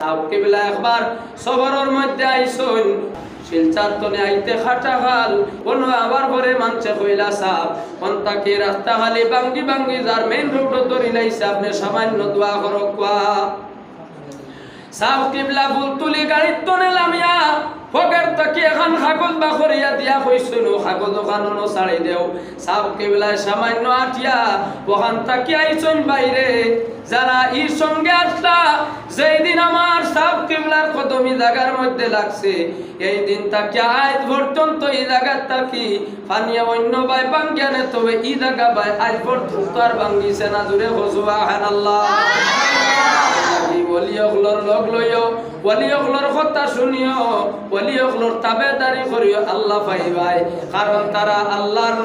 সাহকে বেলা একবার সবরের মধ্যে আইসইন শিলচার তনে আইতে খাটা হাল কোন আবার পরে মানছে কইলা সাপ। কোন তাকে রাস্তা খালি বাঙ্গি বাঙ্গি যার মেইন রোড ধরি লাইছে আপনি সামান্য দোয়া করক সাপ কিবলা ফুল তুলি গাড়ির তনে লামিয়া ফকের তাকি এখন কাগজ বা করিয়া দিয়া কইছিল কাগজ ওখানো ছাড়ি দেও। সাপ কিবলায় সামান্য আটিয়া ওখান তাকি আইছন বাইরে যারা ইর সঙ্গে আসলা যেই দিন আমার সাপ কিবলার কদমি জায়গার মধ্যে লাগছে এই দিন তাকে আজ পর্যন্ত এই জায়গার তাকি, পানিয়া অন্য বাই বাঙ্গিয়ানে তবে ই জায়গা বাই আজ পর্যন্ত আর বাঙ্গিছে না জুড়ে হজুয়া হান আল্লাহ।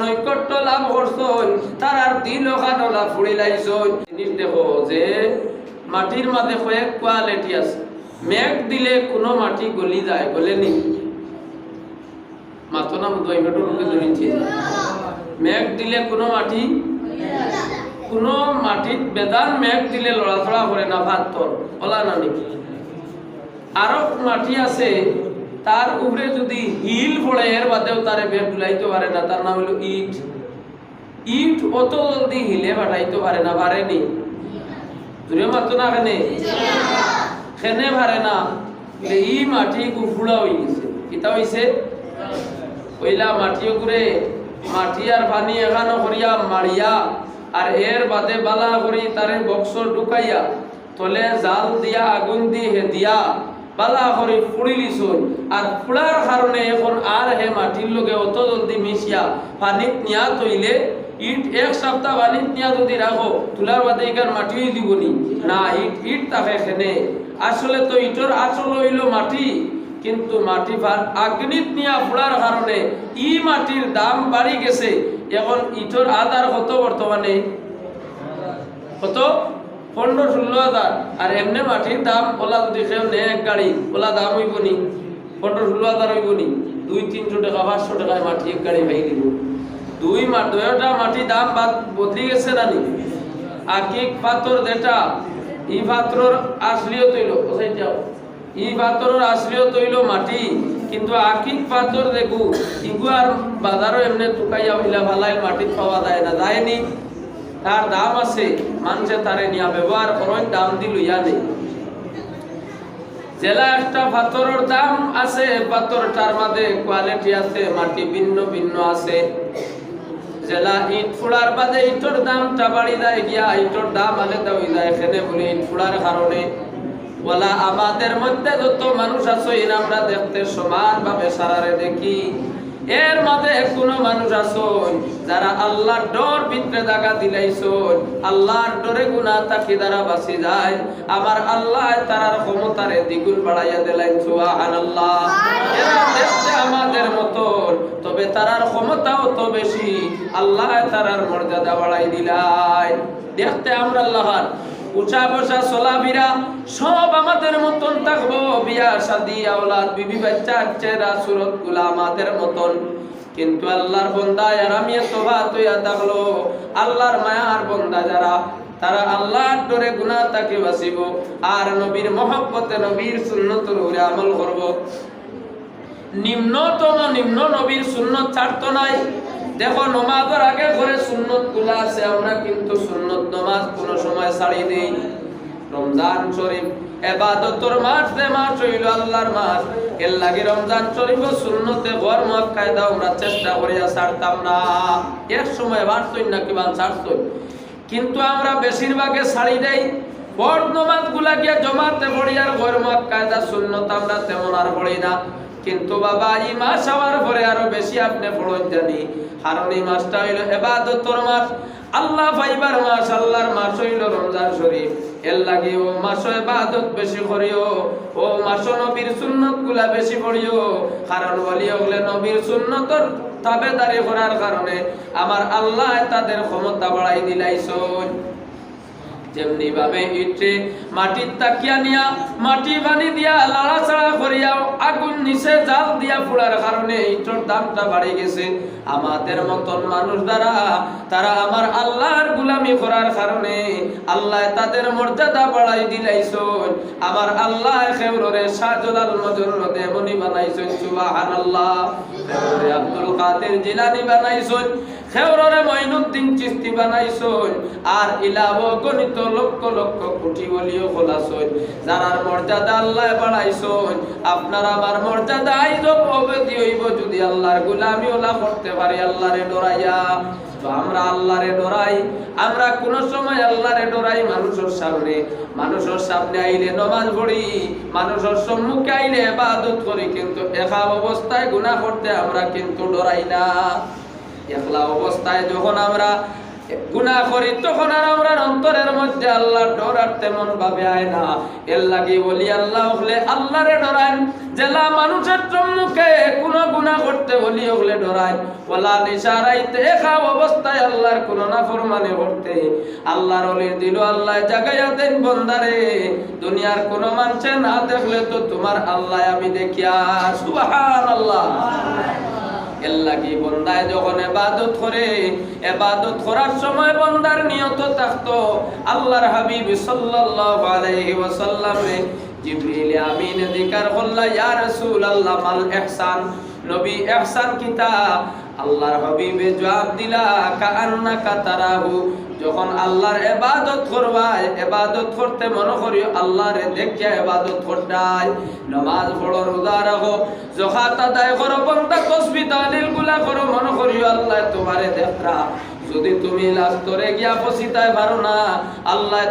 নৈকট্য লাভ যে মাটির মাঝে কয়েক আছে, মেঘ দিলে কোনো মাটি গলি যায়, গলে নি। মাতো না দই মেটো লোকে ধরিছে মেঘ দিলে কোনো মাটি, কোনো মাটিত বেদান মেঘ দিলে লড়াচড়া করে না ভাত তোর বলা না নাকি? আরও মাটি আছে, তার উপরে যদি হিল পড়ে, এর বাদেও তারে বেগ ডুলাইতে পারে না, তার নাম হলো ইট। ইট অত জলদি হিলে পাঠাইতে পারে না পারেনি দূরে মাত্র না কেনে? খেনে পারে না। বলে ই মাটি গুফুড়া হয়ে গেছে। কিতা হইছে? ওইলা মাটি উপরে মাটি আর পানি এখানো করিয়া মারিয়া আর এর বাদে বালা করি তারে বক্স ঢুকাইয়া, তলে জাল দিয়া, আগুন দিয়ে দিয়া বালা করে ফুড়িলিছ আর ফুড়ার কারণে এখন আর হে মাটির লগে অত জলদি মিশিয়া পানিত নিয়া তৈলে, ইট এক সপ্তাহ পানিত নিয়া যদি রাখো তুলার বাদে এখান মাটি হয়ে দিবনি না, ইট ইট তাকে খেনে। আসলে তো ইটর আসল হইল মাটি। কিন্তু মাটি আগ্নিত নিয়া ফুড়ার কারণে ই মাটির দাম বাড়ি গেছে। এখন ইটর আদার কত বর্তমানে কত? পনেরো ষোলো হাজার। আর এমনি মাটির দাম, ওলা যদি কেউ নে এক গাড়ি, ওলা দাম হইব নি পনেরো ষোলো হাজার হইব নি দুই তিনশো টাকা, পাঁচশো টাকায় মাটি এক গাড়ি ভাই দিব। দুই দুটা মাটি দাম বাদ বদলি গেছে না নি? আকিক পাথর যেটা, ই পাথর আসলিও তৈল কোথায় যাও। ই পাথরের আসলিও তৈল মাটি, কিন্তু আকিক পাথর দেখু? ইগু আর বাজারও এমনি টুকাইয়া হইলা ভালাই মাটিত পাওয়া যায় না। যায়নি তার দাম আছে, মানুষে তারে নিয়া ব্যবহার করেন, দাম দিল, ইয়া নেই। জেলা একটা পাথরের দাম আছে, পাথরটার মাঝে কোয়ালিটি আছে, মাটি ভিন্ন ভিন্ন আছে। জেলা ইট ফুড়ার বাদে ইটর দামটা বাড়ি যায় গিয়া, ইটর দাম আলাদা হয়ে যায়, এখানে বলে ইট ফুড়ার কারণে। বলা, আমাদের মধ্যে যত মানুষ আছে, এর আমরা দেখতে সমানভাবে সারারে দেখি। এর মাঝে কোনো মানুষ আছো যারা আল্লাহর ডর ভিতরে জায়গা দিলাইছন, আল্লাহর ডরে গুণা তাকি দ্বারা বাঁচি যায়। আমার আল্লাহ তারার ক্ষমতারে দ্বিগুণ বাড়াইয়া দিলেন সুবহান আল্লাহ আমাদের মতন, তবে তারার ক্ষমতাও তো বেশি। আল্লাহ তারার মর্যাদা বাড়াই দিলাই দেখতে আমরা আল্লাহর। উঁচা বসা চলাফেরা সব আমাদের মতন থাকব, বিয়া শাদি, আওলাদ, বিবি বাচ্চা চেহারা, সুরতগুলা আমাদের মতন। কিন্তু আল্লাহর বন্দা আর আমি ভাত হইয়া থাকল, আল্লাহর মায়ার বন্দা যারা, তারা আল্লাহর ডরে গুনাহ তাকে বাঁচিব। আর নবীর মহব্বতে নবীর সুন্নতর উপরে আমল করব। নিম্নতম নিম্ন নবীর সুন্নত ছাড়তো নাই। দেখো, নমাজের আগে ঘরে সুন্নতগুলা আছে, আমরা কিন্তু সুন্নত নমাজ কোন সময় ছাড়ি দেই রমজান শরীফ, এবাদতর মাস মাস হইল আল্লাহর মাস এর লাগে রমজান শরীফ ও সুন্নতে ঘর মাফ কায়দা আমরা চেষ্টা করিয়া ছাড়তাম না। এক সময় বাড়তই না ছাড়তই কিন্তু আমরা বেশিরভাগে ছাড়ি দেই বড় নমাজগুলা গিয়া জমাতে পড়ি আর ঘর মাফ কায়দা সুন্নত আমরা তেমন আর পড়ি না। কিন্তু বাবা, এই মাস হওয়ার পরে আরও বেশি আপনি পড়ন জানি। কারণ এই মাসটা হইল এবাদতর মাস। আল্লাহ পাইবার মাস, আল্লাহর মাস হইল রমজান শরীফ। এর লাগে ও মাস এবাদত বেশি করিও, ও মাস নবীর সুন্নতগুলা বেশি পড়িও। কারণ বলি ওগুলো নবীর সুন্নতর তাবেদারি করার কারণে আমার আল্লাহ তাদের ক্ষমতা বাড়াই দিলাইছ যেমনি ভাবে ইটে মাটির তাকিয়া নিয়া, মাটি পানি দিয়া লাড়াচাড়া করিয়া আগুন নিচে জাল দিয়া ফুড়ার কারণে ইটর দামটা বাড়ে গেছে। আমাদের মতন মানুষ দ্বারা, তারা আমার আল্লাহর গুলামি করার কারণে আল্লাহ তাদের মর্যাদা বাড়াই দিলাইছন। আমার আল্লাহ খেউরে শাহজালাল মজনুর দেবনি বানাইছন, সুবহানাল্লাহ। খেউরে আব্দুল কাদের জিলানি বানাইছন খেউরে মঈনুদ্দিন চিস্তি বানাইছন। আর ইলাহ গণিত লক্ষ লক্ষ কোটি বলিও খোলাছন যারার মর্যাদা আল্লাহ বাড়াইছন আপনার আমার মর্যাদা আইজ অবধি হইব যদি আল্লাহর গুলামি ওলা করতে পারি আল্লাহরে ডরাইয়া। আমরা আল্লাহরে ডরাই, আমরা কোন সময় আল্লাহরে ডরাই মানুষের সামনে। মানুষের সামনে আইলে নমাজ পড়ি, মানুষের সম্মুখে আইলে ইবাদত করি, কিন্তু একা অবস্থায় গুনাহ করতে আমরা কিন্তু ডরাই না। একলা অবস্থায় যখন আমরা গুনাহ করি তখন আর আমরা অন্তরের মধ্যে আল্লাহর ডর তেমন ভাবে আয় না। এর লাগি বলি আল্লাহ হলে আল্লাহরে ডরায়। জেলা মানুষের সম্মুখে কোন গুনাহ করতে বলি হলে ডরায়। ওলা নিশারাইতে একা অবস্থায় আল্লাহর কোন নাফরমানি করতে। আল্লাহর অলির দিল আল্লাহ জাগাইয়া দেন বন্দারে। দুনিয়ার কোন মানুষে না দেখলে তো তোমার আল্লাহ আমি দেখিয়া। সুবহানাল্লাহ এল্লাকি বন্দায় যখন এবাদত করে, এবাদত করার সময় বন্দার নিয়ত থাকতো। আল্লাহর হাবিব সাল্লাল্লাহু আলাইহি ওয়াসাল্লামে জিবরিল আমিন জিকার করলা, ইয়া রাসূলুল্লাহ, মাল ইহসান নবী ইহসান কিতা আল্লাহর হবিবে জবাব দিলা কান্না কাতারাহু যখন আল্লাহর এবাদত করবাই এবাদত করতে মনে করি আল্লাহরে দেখিয়া এবাদত করতাই। নমাজ পড়ো, রোজা রাখো, যাকাত আদায় করো, বন্দা তসবিহ তালিলগুলা করো, মনে করিও আল্লাহ তোমারে দেখরা যদি তুমি লাস্তরে গিয়া পৌঁছিতাই পারো না, আল্লাহ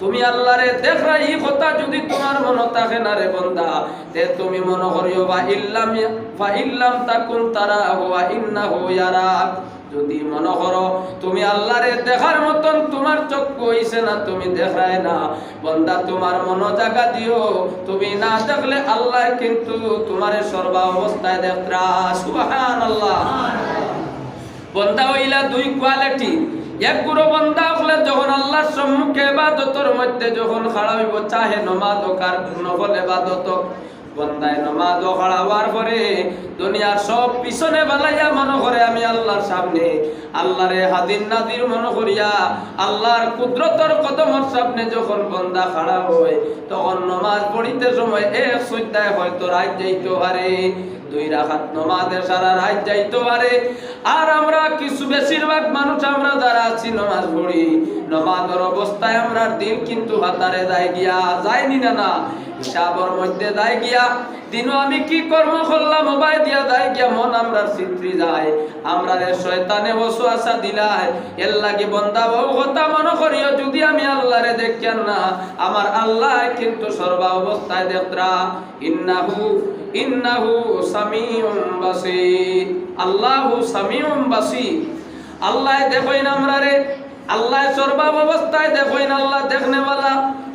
তুমি আল্লাহরে দেখরা এই কথা যদি তোমার মনে থাকে না রে বন্দা, তে তুমি মনে করিও, বা ইল্লাম ফা ইল্লাম তাকুন তারা হুয়া ইন্নাহু ইয়ারাক। যদি মনে করো তুমি আল্লাহরে দেখার মতন তোমার চক্ষু হইছে না, তুমি দেখায় না, বন্দা তোমার মন জাগা দিও। তুমি না দেখলে আল্লাহ কিন্তু তোমারে সর্বা অবস্থায় দেখরা সুবহান আল্লাহ বন্দা হইলা দুই কোয়ালিটি। এক গুরু বন্দা হলে যখন আল্লাহর সম্মুখে ইবাদতর মধ্যে যখন খাড়া হইব, চাহে নমাজ হোক আর নফল ইবাদত। বন্দায় নমাজ হওয়ার পরে দুনিয়ার সব পিছনে বালাইয়া মনে করে আমি আল্লাহর সামনে, আল্লাহরে হাদিন নাদির মনে করিয়া আল্লাহর কুদরতর কদমর সামনে যখন বন্দা খাড়া হয়, তখন নমাজ পড়িতে সময় এক সজ্জায় হয়তো রাত যাইতে পারে। দুই রাখাত নমাজে সারা রাত যাইতে পারে। আর আমরা কিছু বেশিরভাগ মানুষ, আমরা যারা আছি নমাজ পড়ি, নমাজের অবস্থায় আমরা দিন কিন্তু হাতারে গিয়া যায়নি না না মধ্যে যায় গিয়া। দিনও আমি কি কর্ম করলাম মোবাইল দিয়া গিয়া মন আমরা চিত্রি যায়। আমরা শয়তানে ওসওয়াসা দিলায় এর লাগি বন্দা বহু কথা মনে করিও, যদি আমি আল্লাহরে দেখিয়ান না, আমার আল্লাহ কিন্তু সর্বা অবস্থায় দেখরা ইন্নাহু ইন্নাহু সামিউম বাসীর। আল্লাহু সামিউম বাসীর। আল্লাহ দেখইন আমরা রে। আল্লাহ সর্বাব অবস্থায় দেখইন আল্লাহ দেখনেওয়ালা।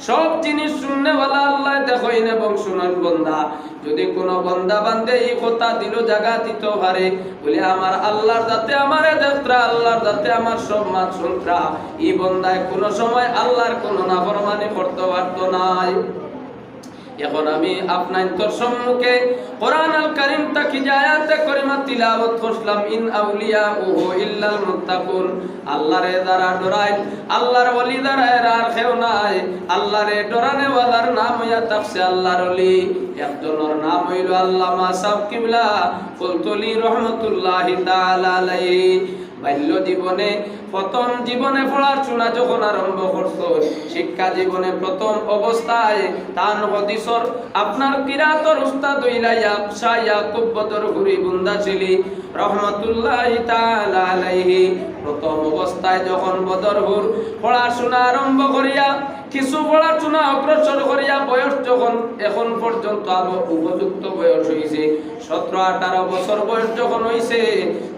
সব জিনিস শুননেওয়ালা আল্লাহ দেখইন এবং শুনান বন্দা। যদি কোনো বন্দা বান্ধে এই কথা দিল জাগা দিতে পারে বলে আমার আল্লাহর দাতে আমার দেখরা আল্লাহর দাতে আমার সম্মান শুনরা এই বন্দায় কোনো সময় আল্লাহর কোনো না নাফরমানি করতে পারতো নাই। এখন আমি আপনার তোর সম্মুখে কোরআন আল কারীম তাকি যে আয়াতে করিমা তিলাওয়াত করলাম ইন আউলিয়া ওহু ইল্লাল মুত্তাকুন। আল্লাহরে দ্বারা ডরাই আল্লাহর ওলি দ্বারা এর আর কেউ নাই। আল্লাহরে ডরানে ওয়ালার নাম হইয়া তাকসে আল্লাহর ওলি। একজনের নাম হইল আল্লামা সাহেব কিবলা। কুলতুলি রহমতুল্লাহি তাআলা আলাইহি। বাল্য জীবনে প্রথম জীবনে পড়াশোনা যখন আরম্ভ করত শিক্ষা জীবনে প্রথম অবস্থায় তান হদিসর আপনার কিরাতর উস্তাদ ইলাইয়া ইয়াকশা কুব্বতর ঘুরি বুন্দা ছিলি রহমতুল্লাহ তাআলা আলাইহি। প্রথম অবস্থায় যখন বদরহুর পড়াশোনা আরম্ভ করিয়া কিছু পড়াশোনা অগ্রসর করিয়া বয়স যখন এখন পর্যন্ত আমার উপযুক্ত বয়স হয়েছে সতেরো, আঠারো বছর বয়স যখন হয়েছে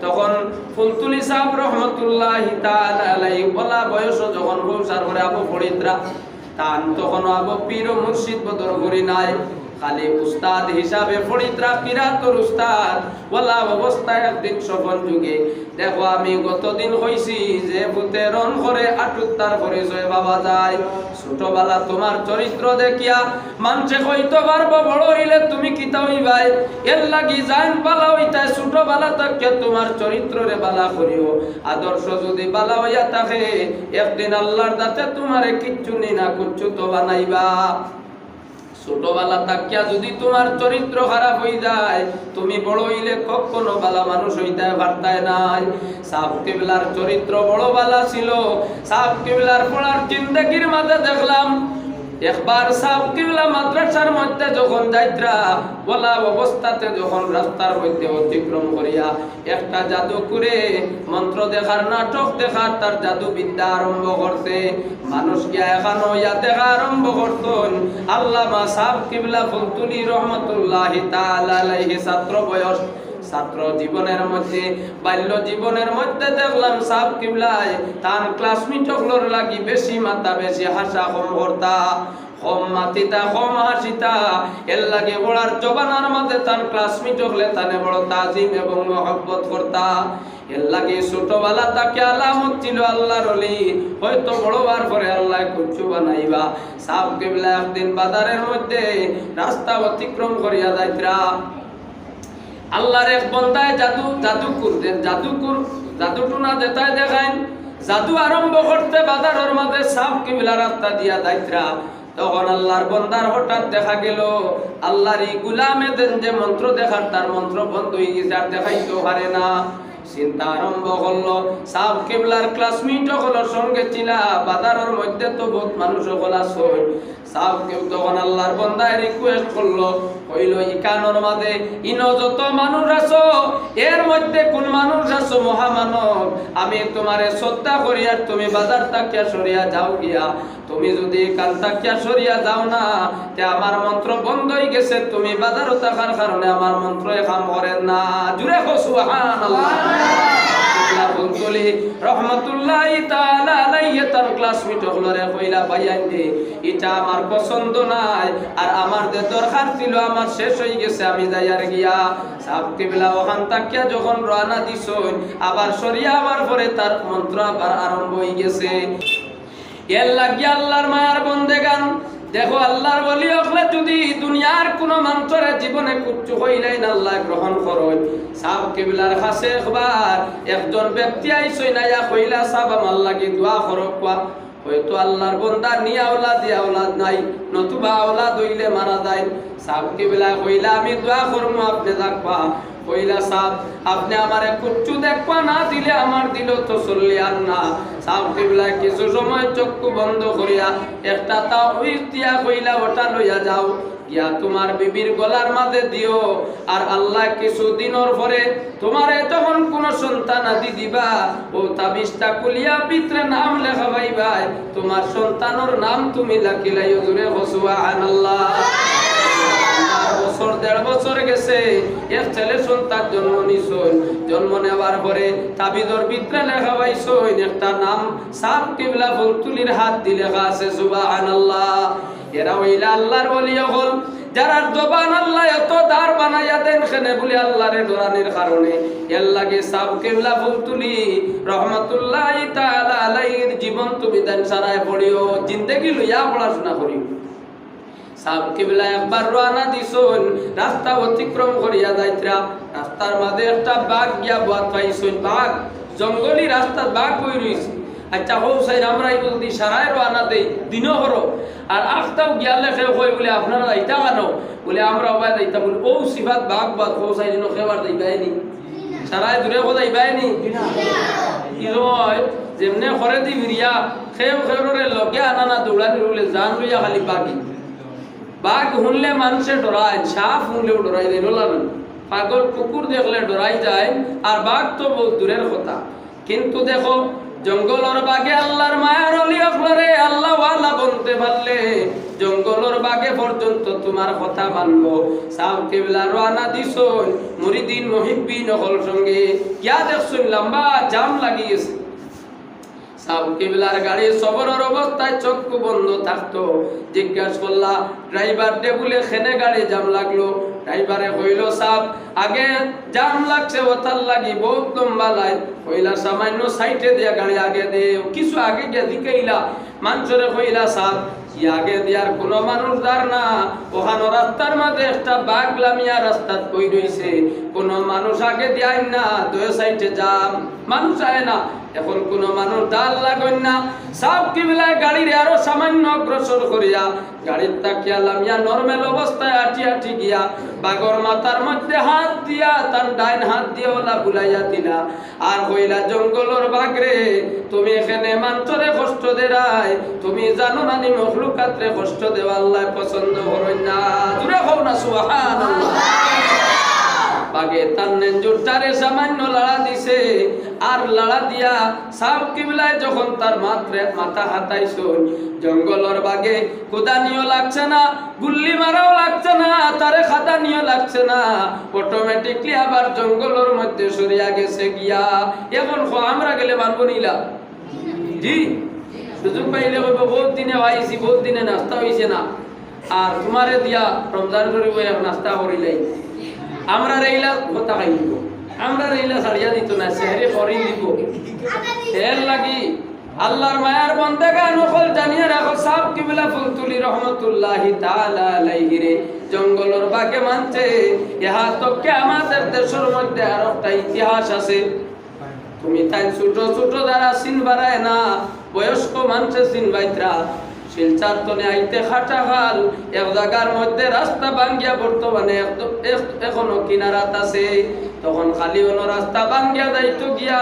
তখন ফুলতুলি সাহ রহমতুল্লাহ বলা বয়স যখন বউসার করে আবু ফরিদরা, তান তখন আবু পীর মুর্শিদ বদর করি নাই। খালি উস্তাদ হিসাবে ফরিদরা কিরাতর উস্তাদ। ওলা অবস্থায় একদিন সফল যুগে। দেখো আমি গতদিন হইছি যে ভূতে রন করে আটুত্তার পরিচয় বাবা যায়। ছোটবেলা তোমার চরিত্র দেখিয়া মানছে হইতে পারব বড় হইলে তুমি কিতা হইবাই। এর লাগি জাইন বালা হইতায় ছোটবেলা তাকে তোমার চরিত্ররে বালা করিও। আদর্শ যদি বালা হইয়া থাকে, একদিন আল্লাহর দাতে তোমারে কিচ্ছু নি না কুচ্ছু তো বানাইবা। ছোটবেলা তাকিয়া যদি তোমার চরিত্র খারাপ হয়ে যায়, তুমি বড় হইলে কখনো বালা মানুষ হইতে পারতায় নাই। সাপ কেবলার চরিত্র বড় বালা ছিল। সাপ কেবলার পড়ার জিন্দগির মাঝে দেখলাম একবার সাব কিবলা মাদ্রাসার মধ্যে যখন যাইত্রা বলা অবস্থাতে যখন রাস্তার মধ্যে অতিক্রম করিয়া একটা জাদু করে মন্ত্র দেখার, নাটক দেখার, তার জাদু বিদ্যা আরম্ভ করতে মানুষ গিয়া এখানো ইয়া দেখা আরম্ভ করতেন আল্লামা সাব কিবলা ফুলতুলি রহমতুল্লাহ আলাইহি ছাত্র বয়স। ছাত্র জীবনের মধ্যে, বাল্য জীবনের মধ্যে দেখলাম সাব কিবলায়, তার ক্লাসমেট হলোর লাগি বেশি মাথা বেশি হাসা, কম করতা মাতিতা হাসিতা, এর লাগে বড়ার জবানার মাঝে তার ক্লাসমেট তানে বড় তাজিম এবং মহব্বত করতা। এর লাগে ছোটবেলা তাকে আলামত ছিল আল্লাহর অলি, হয়তো বড়বার পরে আল্লাহ কুচ্ছু বানাইবা। সাব কিবলা একদিন বাজারের মধ্যে রাস্তা অতিক্রম করিয়া যাইত্রা। আল্লাহর এক বন্দায় জাদু জাদু করতেন জাদু কর জাদু টুনা দেতায় দেখায় জাদু আরম্ভ করতে বাজারের মাঝে সাপ কিবিলা রাস্তা দিয়া দায়িত্রা তখন আল্লাহর বন্দার হঠাৎ দেখা গেল আল্লাহর এই গুলামে দেন যে মন্ত্র দেখার, তার মন্ত্র বন্ধ হয়ে গেছে, আর দেখাইতেও পারে না। চিন্তা আরম্ভ করল সাব কেবলার ক্লাসমেট হলোর সঙ্গে ছিলা, বাজারের মধ্যে তো বহুত মানুষ হল আছে। সাব কেউ তখন আল্লাহর বন্দায় রিকোয়েস্ট করল কইল ইকানোর মাঝে ইন যত মানুষ আছো, এর মধ্যে কোন মানুষ আছো মহামানব? আমি তোমারে শ্রদ্ধা করি আর তুমি বাজার তাকিয়া সরিয়া যাও গিয়া। তুমি যদি কাল তাকিয়া সরিয়া যাও না, তে আমার মন্ত্র বন্ধ হয়ে গেছে, তুমি বাজারও থাকার কারণে আমার মন্ত্র কাম করেন না। জুড়ে পছন্দ নাই, আর আমার যে দরকার ছিল আমার শেষ হয়ে গেছে, আমি যাই আর গিয়া সাব কিবলা ওখান তাকিয়া যখন রওনা দিছই, আবার সরিয়া আবার পরে তার মন্ত্র আবার আরম্ভ হয়ে গেছে। এর লাগিয়া আল্লাহর মায়ার বন্দেগান দেখো, আল্লাহর বলি হলে যদি দুনিয়ার কোন মন্ত্রে জীবনে কুচ্ছু হইলাই না আল্লাহ গ্রহণ করই সাব কেবিলার কাছে একবার, একজন ব্যক্তি আইসই না, ইয়া কইলা সাব, আমার লাগি দোয়া করক কোয়া। হয়তো আল্লাহর বন্দা নিয়া আওলাদ দিয়া আওলাদ নাই, নতুবা আওলাদ হইলে মারা যায়। সাব কেবিলা কইলা, আমি দোয়া করমু, আপনি দেখবা কইলা, সাব, আপনি আমারে দেখবা না, দিলে আমার দিল তো না। কিছু সময় চক্ষু বন্ধ করিয়া, একটা তাও দিয়া কইলা, ওটা লইয়া যাও। গিয়া তোমার বিবির গলার মাঝে দিও। আর আল্লাহ কিছু দিনের পরে তোমারে তখন কোন সন্তান আদি দিবা। ও তাবিজটা কুলিয়া পিত্রে নাম লেখা ভাই তোমার সন্তানের নাম তুমি লাকিলাই জুড়ে হসুয়া আনাল্লাহ বছর, দেড় বছর গেছে এক ছেলে সন্তান জন্ম নিছই জন্ম নেওয়ার পরে তাবিদর ভিতরে লেখা পাইছই একটা নাম সাব কিবলা ফুলতুলির হাত দিয়ে লেখা আছে, সুবহানাল্লাহ। এরা হইলা আল্লাহর ওলি হল যারা জবান আল্লাহ এত দার বানাইয়া দেন খেনে বলে আল্লাহরে ডরানির কারণে। এর লাগে সাব কেবলা ফুলতুলি, রহমতুল্লাহ তাআলা জীবন তুমি দেন সারায় পড়িও, জিন্দেগি লইয়া পড়াশোনা করিও। কিবলা একবার রওনা দিছুন। রাস্তা অতিক্রম করিয়া যাইত্রা। রাস্তার মাঝে একটা বাঘ গিয়া বাদ পাইছুন। বাঘ, জঙ্গলি রাস্তা বাঘ বই রইছে আচ্ছা হো সাই আমরা এই যদি সারায় রওনা দেই। দিনও হরো। আর আখতাও গিয়ালে খেয়ে কই বলে আপনারা যাইতা কেন? বলে আমরা অবাই যাইতা বলে ও সিফাত বাঘ বাদ হো সাই দিনও খেবার যাইবাইনি। সারায় দূরে কথা যাইবাইনি? কি হয়, যেমনে করে দি বিরিয়া খেয়ে খেয়ে লগে আনা না দৌড়ানি বলে জান লইয়া খালি বাঘি। বাঘ শুনলে মানুষে ডরায়, সাপ শুনলেও ডরাই দেয় না পাগল কুকুর দেখলে ডরাই যায়, আর বাঘ তো বহু দূরের কথা। কিন্তু দেখো, জঙ্গলের বাগে আল্লাহর মায়ের অলি অকলরে আল্লাহ ওয়ালা বলতে পারলে। জঙ্গলের বাগে পর্যন্ত তোমার কথা মানবো। সাব কেবলা রানা দিছন মুরিদিন মহিব্বি নকল সঙ্গে। গিয়া দেখছুন লম্বা জাম লাগিয়েছে। সাব কিবলার গাড়ি সবরের অবস্থায় চক্ষু বন্ধ থাকতো। জিজ্ঞাসা করলা, ড্রাইভার, টেবুলে খেনে গাড়ি জাম লাগল? ড্রাইভারে কইল, সাব, আগে জাম লাগছে, ওতার লাগি বহুত লম্বা লাইন কইলা, সামান্য সাইটে দিয়া গাড়ি আগে দে, কিছু আগে গিয়া দিকেইলা মানুষরে কইলা, সাব ই আগে দিয়ার কোনো মানুষ দার না। ওখানো রাস্তার মাঝে একটা বাঘ লামিয়া রাস্তাত কই রইছে। কোন মানুষ আগে দিয়াই না দুই সাইডে যাম। মানুষ আয় না। এখন কোন মানুষ ডাল লাগন না সাপ কি বেলায় গাড়ির আরও সামান্য অগ্রসর করিয়া, গাড়ির তাকিয়া লামিয়া নর্মাল অবস্থায় আটি আটি গিয়া, বাগর মাথার মধ্যে হাত দিয়া, তার ডাইন হাত দিয়ে ওলা বুলাইয়া দিলা। আর হইলা জঙ্গলর বাগরে তুমি এখানে মান্তরে কষ্ট দেরাই তুমি জানো না নি মখলুকাতরে কষ্ট দেওয়া আল্লাহ পছন্দ করই না। জুড়ে হও না, সুবহানাল্লাহ। বাগে তার নেঞ্জুরটারে সামান্য লাড়া দিছে। আর লাড়া দিয়া সাপ কিবলায় যখন তার মাত্রে মাথা হাতাইছুন জঙ্গলর বাগে কুদানিও লাগছে না, গুল্লি মারাও লাগছে না, তারে খাদানিও লাগছে না। অটোমেটিকলি আবার জঙ্গলের মধ্যে সরিয়া গেছে গিয়া। এখন আমরা গেলে মানব নিলা জি? সুযোগ পাইলে বহুত দিনে আইছি, বহুত দিনে নাস্তা হইছে না। আর তোমারে দিয়া রমজান করিব নাস্তা করিলাই। আমরা রেইলা কথা দিব আমরা রেইলা সারিয়া দিত না সেহরে করি দিব। এর লাগি আল্লাহর মায়ার বন্দেগা নকল জানিয়ে রাখো, সাব কিবলা ফুলতুলি রহমতুল্লাহি তাআলা আলাইহি রে। জঙ্গলর বাগে মানছে, ইহা তো আমাদের দেশের মধ্যে আর একটা ইতিহাস আছে। তুমি তাই ছোট ছোট যারা সিন বাড়ায় না, বয়স্ক মানুষে সিন বাইত্রা শিলচার তনে আইতে খাটা খাল এক জায়গার মধ্যে রাস্তা ভাঙ্গিয়া বর্তমানে এখনও কিনারাত আছে। তখন খালি অন্য রাস্তা ভাঙ্গিয়া যাইতো গিয়া।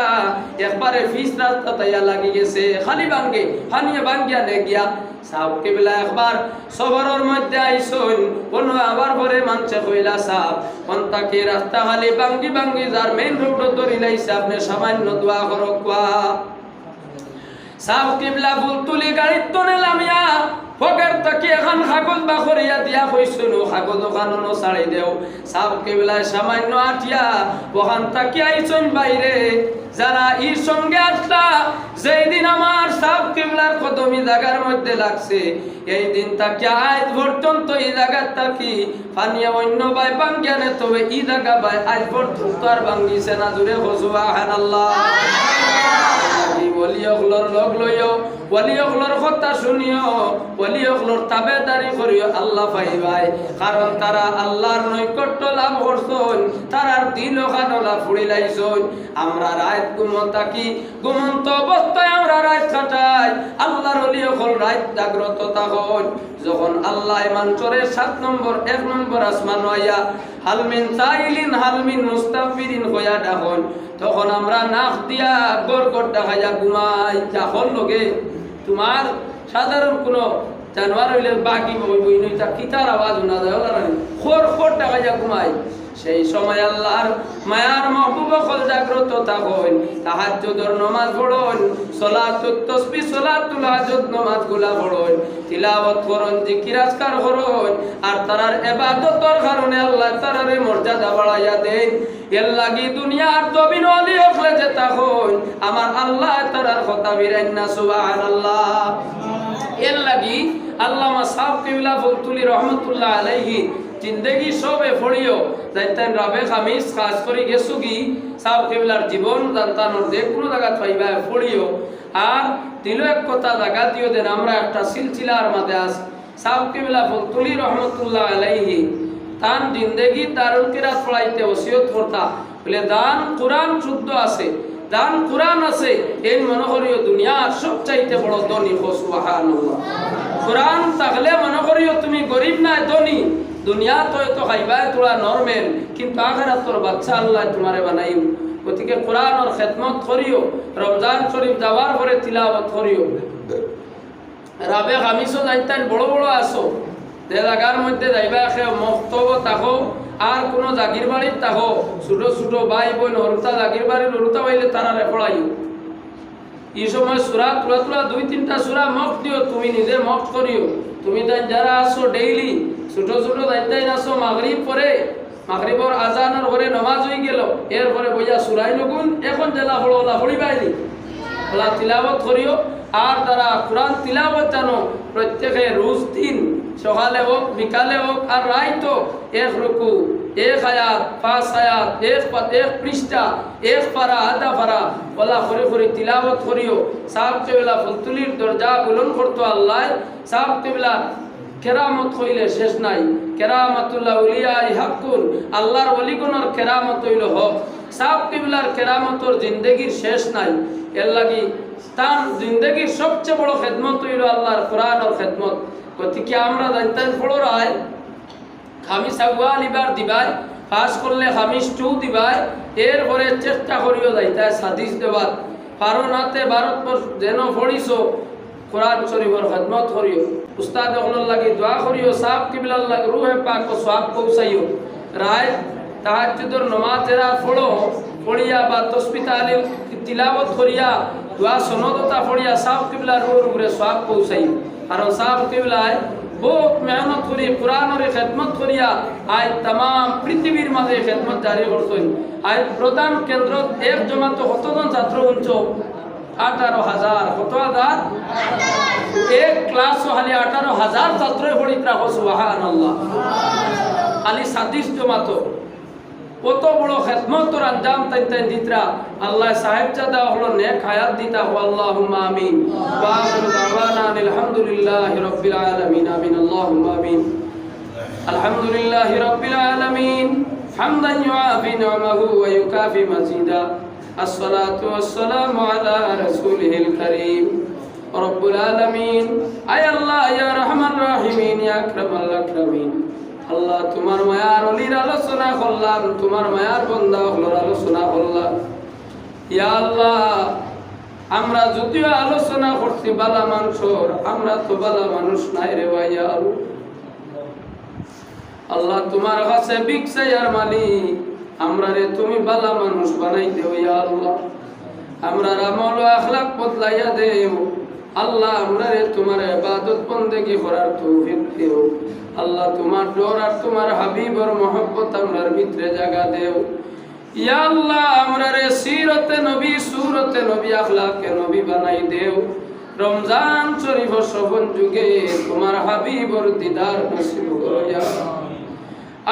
একবারে ফিস রাস্তা তাইয়া লাগি গেছে। খালি ভাঙ্গে ফানিয়ে ভাঙ্গিয়া নে গিয়া। সাহকে বেলা একবার সবরের মধ্যে আইসন কোন আবার পরে মানছে কইলা সাপ। তাকে রাস্তা খালি ভাঙ্গি ভাঙ্গি যার মেইন রোড ধরি লাইছে আপনি সামান্য দোয়া করক সাহ কিবলা বলতুলি গাড়ি তো নেলামিয়া ফকের তাকি এখন কাগজ বাখরিয়া দিয়া কইছিল কাগজ ওখানো ছাড়ি দেও। সাহ কিবলায় সামান্য আটিয়া ওখান তাকি আইছন বাইরে। যারা ইর সঙ্গে আসলা যেই দিন আমার সাহ কিবলার কদমি জায়গার মধ্যে লাগছে এই দিন তাকে আজ পর্যন্ত এই জায়গার তাকি। পানিয়া অন্য বাই বাঙ্গিয়ানে তবে ই জাগা বাই আজ পর্যন্ত আর বাঙ্গিছে না জুড়ে হসুয়া হান আল্লাহ ওলিয়কলর লগ লইও ওলিয়কলর কথা শুনিও ওলিয়কলর তাবেদারি করিও আল্লাহ পাইবাই কারণ তারা আল্লাহর নৈকট্য লাভ করছন, তারার দিল খানলা ফুড়ি লাইছন। আমরা রাত ঘুমতা কি ঘুমন্ত অবস্থায় আমরা রাত কাটাই। আল্লাহর ওলিয়কল রাত জাগ্রত থাকুন। যখন আল্লাহ মানচরের সাত নম্বর, এক নম্বর আসমান হইয়া হালমিন সাইলিন, হালমিন মুস্তাফিরিন হইয়া ডাকন, তখন আমরা নাক দিয়া গড় গড় দেখাইয়া ঘুমাই। যখন লগে তোমার সাধারণ কোনো জানোয়ার হইলে বাকি বই বই নই তা কিতার আওয়াজ শোনা যায় খোর খোর দেখাইয়া ঘুমাই সেই সময় আল্লাহর মায়ার মহবুব কল জাগ্রত থাকুন তাহাজ্জুদর নামাজ পড়ুন, সালাতুত তাসবিহ সালাতুল হাজত নামাজগুলা পড়ুন। তিলাওয়াত করুন, জিকির আজকার করুন, আর তারার ইবাদতর কারণে আল্লাহ তারারে মর্যাদা বাড়াইয়া দেন। এর লাগি দুনিয়ার জমিন অলি হকলে যে তখন, আমার আল্লাহ তারার কথা বিরাইন না, সুবহানাল্লাহ। এর লাগি আল্লামা সাহেব কিবলা ফতুলি রহমতুল্লাহ আলাইহি জিন্দগি সবে ফড়িও যাইতেন রাবে খামিস খাস করে গেছু কি? সাহেব কিবলার জীবন জানতানোর যে কোনো জায়গা পাইবা ফড়িও আর তিল এক কথা জায়গা দিও দেন, আমরা একটা সিলসিলার মাঝে আস সাহেব কিবলা ফতুলি রহমতুল্লাহ আলাইহি তান জিন্দগি দারুল কিরাত পড়াইতে ওসিয়ত করতা। বলে দান কোরআন শুদ্ধ আছে। দান কোরআন আছে, এই মনে করিও দুনিয়ার সবচাইতে বড় ধনী হো সুবহানাল্লাহ। কোরআন থাকলে মনে করিও তুমি গরিব না, ধনী। দুনিয়া তো এত খাইবাই তোরা নরমেল, কিন্তু আখেরাত তোর বাচ্চা আল্লাহ তোমারে বানাইও। গতিকে কোরআনের খেদমত করিও, রমজান শরীফ যাওয়ার পরে তিলাবত করিও। রাবে খামিসও যাইতেন বড় বড় আসো। যে মধ্যে যাইবা সে মক্তব তাকো আর কোনো জাগির বাড়ির তাহ ছোট ছোট ভাই বোন হরুতা জাগির বাড়ির হরুতা হইলে তারা রেপড়াইও এই সময় সুরা তুলা তুলা দুই তিনটা সুরা মক দিও, তুমি নিজে মক করিও। তুমি তাই যারা আসো ডেইলি ছোট ছোট যাইতাই আসো মাগরিব পরে। মাগরিবর আজানের ঘরে নমাজ হয়ে গেল, এরপরে বইয়া সুরাই নগুন, এখন জেলা হলো ওলা হড়ি বাইনি ওলা তিলাবত করিও। আর তারা কোরআন তিলাবত জানো, প্রত্যেকে রোজ দিন, সকালে হোক, বিকালে হোক, আর রাইতো এক রুকু, এক আয়াত, পাঁচ আয়াত, এক এক পৃষ্ঠা, এক পারা, আধা পারা, ওলা করে করে তিলাবত করিও। সাহেব কেবলা ফুলতুলির দরজা বুলন করতো আল্লাহ। সাহেব কেবলা কেরামত হইলে শেষ নাই। কেরামতুল্লাহ উলিয়া হাক্কুন। আল্লাহর অলিগুণর কেরামত হইল হক। সাব কিবলার কেরামতর জিন্দগির শেষ নাই। এর লাগি তার জিন্দগির সবচেয়ে বড় খেদমত হইল আল্লাহর কোরআনর খেদমত। গতিকে আমরা জানতেন পড়ো রায়, খামিস আগুয়া লিবার দিবাই পাস করলে খামিস টু দিবাই, এরপরে চেষ্টা করিও যাইতে সাদিস দেবার পারো নাতে ভারতবর্ষ যেন পড়িছ কোরআন শরীফর খেদমত করিও। উস্তাদ হলর লাগি দোয়া করিও, সাপ কিবলার লাগি রুহে পাক ও সওয়াব পৌঁছাইও। রায়, তাহাজ্জুদর নমাজ এরা পড়ো, পড়িয়া বা তসবি তালিল তিলাবত করিয়া দোয়া সনদতা পড়িয়া সাপ কিবলার রুর উপরে সওয়াব পৌঁছাইও কারণ সাপ কিবলায় বহুত মেহনত করি কোরআনের খেদমত করিয়া আজ তাম পৃথিবীর মাঝে খেদমত জারি করছেন আজ প্রধান কেন্দ্র এক জমাত কতজন ছাত্র উঞ্চ আঠারো হাজার কত হাজার এক ক্লাস খালি আঠারো হাজার ছাত্র পড়ি রাখো সুবাহান আল্লাহ খালি সাদিস জমাত কত বড় খেদমত তোর আঞ্জাম তাই তাই দিতরা আল্লাহ সাহেব জাদা হলো, নেক হায়াত দিতা হো, আল্লাহুম্মা আমিন। ওয়া আখিরু দাওয়ানা আলহামদুলিল্লাহি রাব্বিল আলামিন, আমিন, আল্লাহুম্মা আমিন। আলহামদুলিল্লাহি রাব্বিল আলামিন, হামদান ইউআফি নি'মাহু ওয়া ইউকাফি মাজিদা। আসসালাতু ওয়াসসালামু আলা রাসূলিহিল কারীম। রব্বুল আলামিন, আয় আল্লাহ, ইয়া রহমান রাহিমিন, ইয়া আকরামাল আকরামিন। আল্লাহ, তোমার মায়ার অলির আলোচনা করলাম, তোমার মায়ার বন্ধা হলোর আলোচনা করলাম। ইয়া আল্লাহ, আমরা যদিও আলোচনা করছি বালা মানুষর, আমরা তো বালা মানুষ নাই রে ভাই ইয়া আল্লাহ। তোমার কাছে বিকসাইয়ার মালিক, আমরা রে তুমি বালা মানুষ বানাই দেও ইয়া আল্লাহ। আমরা রামল আখলাক বদলাইয়া দেও। আল্লাহ আমরা তোমার ইবাদত বন্দেগি করার তৌফিক দেও। আল্লাহ তোমার ডর আর তোমার হাবিবর মহব্বত আমরার ভিতরে জায়গা দেও। ইয়া আল্লাহ আমরা রে সিরতে নবী, সুরতে নবী, আখলাকে নবী বানাই দেও। রমজান শরীফ শ্রবণ যুগে তোমার হাবিবর দিদার নসিব করো আল্লাহ।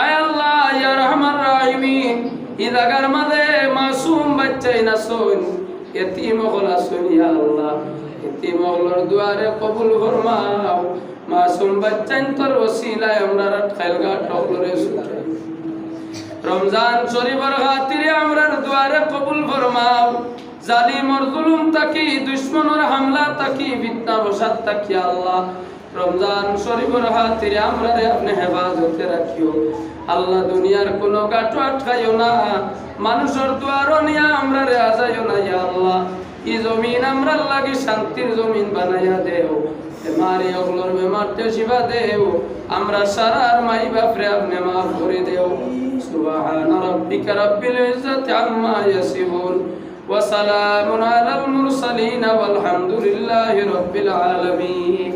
আয় আল্লাহ, ইয়া রহমান রাহিমিন ই জাগার মাঝে মাসুম বাচ্চাই না শোন এতিম হলা ইয়া আল্লাহ। দুয়ারে কবুল ফরমাও। মাসুম বাচ্চাইন তোর ওসিলায় আমরা সুটাই রমজান শরীফের খাতিরে দুয়ারে কবুল ফরমাও। জুলুম তাকি, দুশ্মনের হামলা তাকি বসাত তাকি আল্লাহ। রমজান শরীফের খাতিরে আমরারে আপনি হেফাজতে রাখিও। আল্লাহ দুনিয়ার কোনো আটকাইও না। মানুষের দুয়ারও নিয়ে আমরারে আজাইও না ইয়া আল্লাহ। ই জমিন আমরা লাগি শান্তির জমিন বানাইয়া দেও। বেমারি অগলোর বেমারতে শিবা দেও। আমরা সারার মাই বাপরে আপনি মাফ করে দেও। সুবহান রাব্বিকা রাব্বিল ইজ্জাতি আম্মা ইয়াসিফুন। ওয়া সালামুন আলাল মুরসালিন। আলামিন।